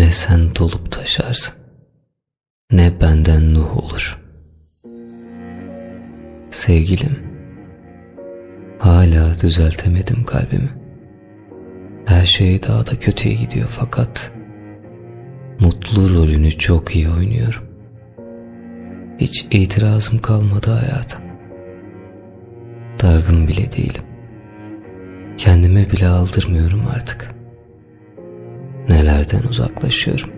Ne sen dolup taşarsın, ne benden Nuh olur. Sevgilim, hala düzeltemedim kalbimi. Her şey daha da kötüye gidiyor fakat mutlu rolünü çok iyi oynuyorum. Hiç itirazım kalmadı hayata. Dargın bile değilim. Kendime bile aldırmıyorum artık. Nelerden uzaklaşıyorum.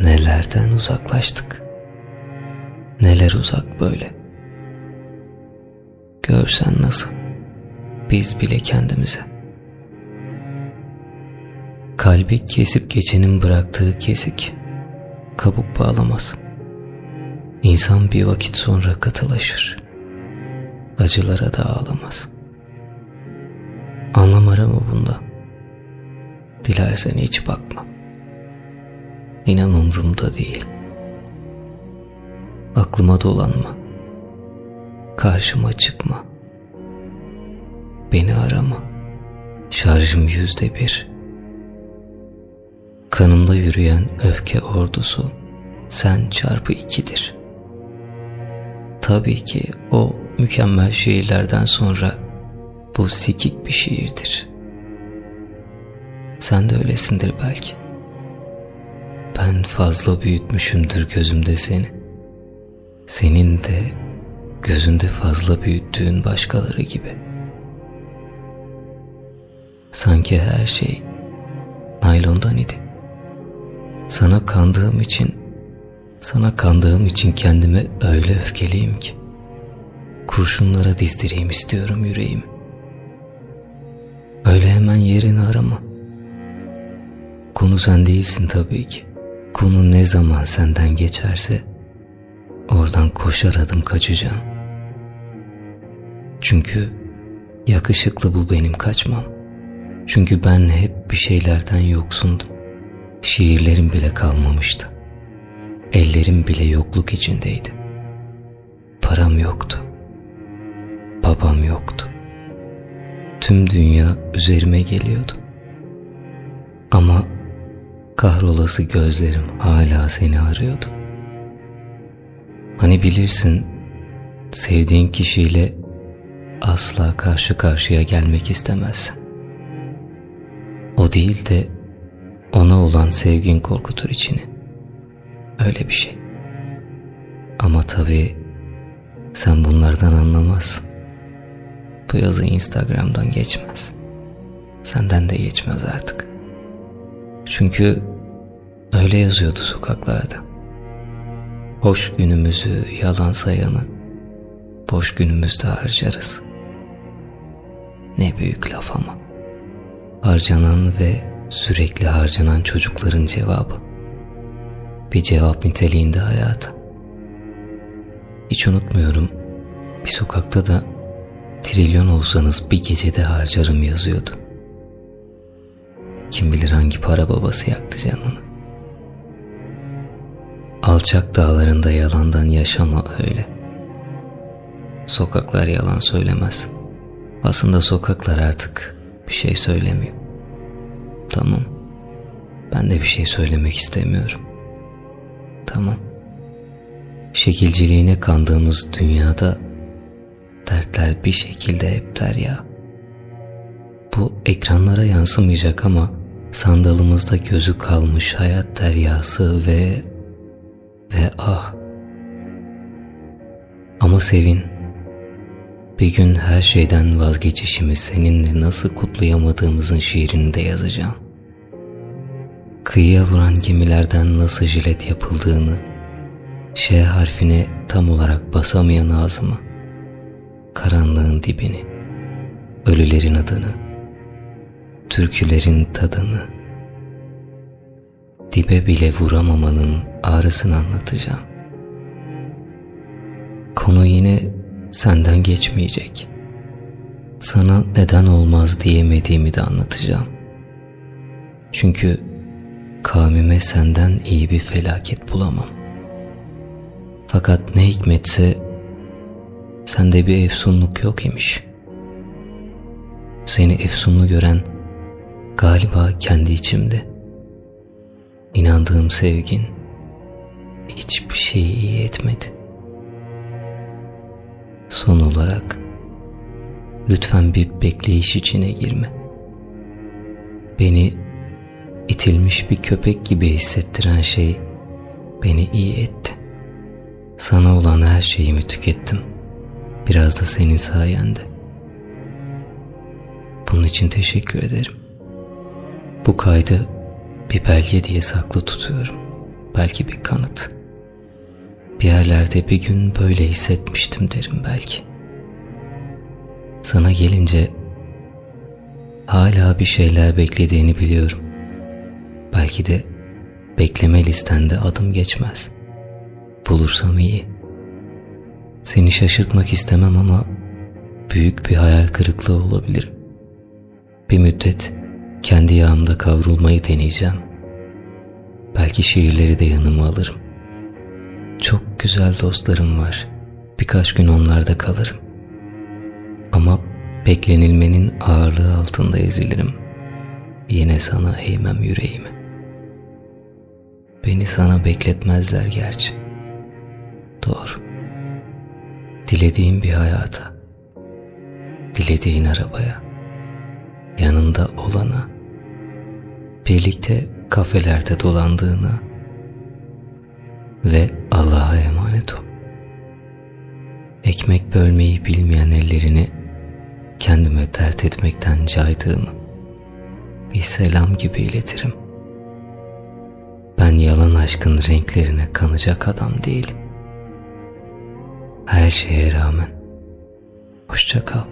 Nelerden uzaklaştık. Neler uzak böyle. Görsen nasıl. Biz bile kendimize. Kalbi kesip geçenin bıraktığı kesik. Kabuk bağlamaz. İnsan bir vakit sonra katılaşır. Acılara da ağlamaz. Anlam arama bunda. Dilersen hiç bakma. İnan umrumda değil. Aklıma dolanma. Karşıma çıkma. Beni arama. Şarjım yüzde bir. Kanımda yürüyen öfke ordusu sen çarpı ikidir. Tabii ki o mükemmel şiirlerden sonra bu sikik bir şiirdir. Sen de öylesindir belki. Ben fazla büyütmüşümdür gözümde seni. Senin de gözünde fazla büyüttüğün başkaları gibi. Sanki her şey naylondan idi. Sana kandığım için, sana kandığım için kendime öyle öfkeliyim ki. Kurşunlara dizdireyim istiyorum yüreğimi. Öyle hemen yerini arama. Konu sen değilsin tabii ki. Konu ne zaman senden geçerse oradan koşar adım kaçacağım. Çünkü yakışıklı bu benim kaçmam. Çünkü ben hep bir şeylerden yoksundum. Şiirlerim bile kalmamıştı. Ellerim bile yokluk içindeydi. Param yoktu. Babam yoktu. Tüm dünya üzerime geliyordu. Ama kahrolası gözlerim hala seni arıyordu. Hani bilirsin sevdiğin kişiyle asla karşı karşıya gelmek istemezsin. O değil de ona olan sevgin korkutur içini. Öyle bir şey. Ama tabii sen bunlardan anlamazsın. Bu yazı Instagram'dan geçmez. Senden de geçmez artık. Çünkü öyle yazıyordu sokaklarda. Hoş günümüzü yalan sayanı boş günümüzde harcarız. Ne büyük laf ama. Harcanan ve sürekli harcanan çocukların cevabı. Bir cevap niteliğinde hayata. Hiç unutmuyorum bir sokakta da trilyon olsanız bir gecede harcarım yazıyordu. Kim bilir hangi para babası yaktı canını. Alçak dağlarında yalandan yaşama öyle. Sokaklar yalan söylemez. Aslında sokaklar artık bir şey söylemiyor. Tamam. Ben de bir şey söylemek istemiyorum. Tamam. Şekilciliğine kandığımız dünyada dertler bir şekilde hep derya. Bu ekranlara yansımayacak ama sandalımızda gözü kalmış hayat deryası ve ve ah. Ama sevin. Bir gün her şeyden vazgeçişimi seninle nasıl kutlayamadığımızın şiirini de yazacağım. Kıyıya vuran gemilerden nasıl jilet yapıldığını, Ş harfine tam olarak basamayan ağzımı, karanlığın dibini, ölülerin adını, türkülerin tadını, dibe bile vuramamanın ağrısını anlatacağım. Konu yine senden geçmeyecek. Sana neden olmaz diyemediğimi de anlatacağım. Çünkü kavmime senden iyi bir felaket bulamam. Fakat ne hikmetse sende bir efsunluk yok imiş. Seni efsunlu gören galiba kendi içimde. İnandığım sevgin hiçbir şeyi iyi etmedi. Son olarak lütfen bir bekleyiş içine girme. Beni itilmiş bir köpek gibi hissettiren şey beni iyi etti. Sana olan her şeyimi tükettim. Biraz da senin sayende. Bunun için teşekkür ederim. Bu kaydı bir belge diye saklı tutuyorum. Belki bir kanıt. Bir yerlerde bir gün böyle hissetmiştim derim belki. Sana gelince hala bir şeyler beklediğini biliyorum. Belki de bekleme listende adım geçmez. Bulursam iyi. Seni şaşırtmak istemem ama büyük bir hayal kırıklığı olabilirim. Bir müddet kendi yağımda kavrulmayı deneyeceğim. Belki şiirleri de yanıma alırım. Çok güzel dostlarım var. Birkaç gün onlarda kalırım. Ama beklenilmenin ağırlığı altında ezilirim. Yine sana eğmem yüreğimi. Beni sana bekletmezler gerçi. Doğru. Dilediğin bir hayata, dilediğin arabaya, yanında olana, birlikte kafelerde dolandığına ve Allah'a emanet ol. Ekmek bölmeyi bilmeyen ellerini kendime dert etmekten caydığımı bir selam gibi iletirim. Ben yalan aşkın renklerine kanacak adam değilim. Her şeye rağmen hoşça kal.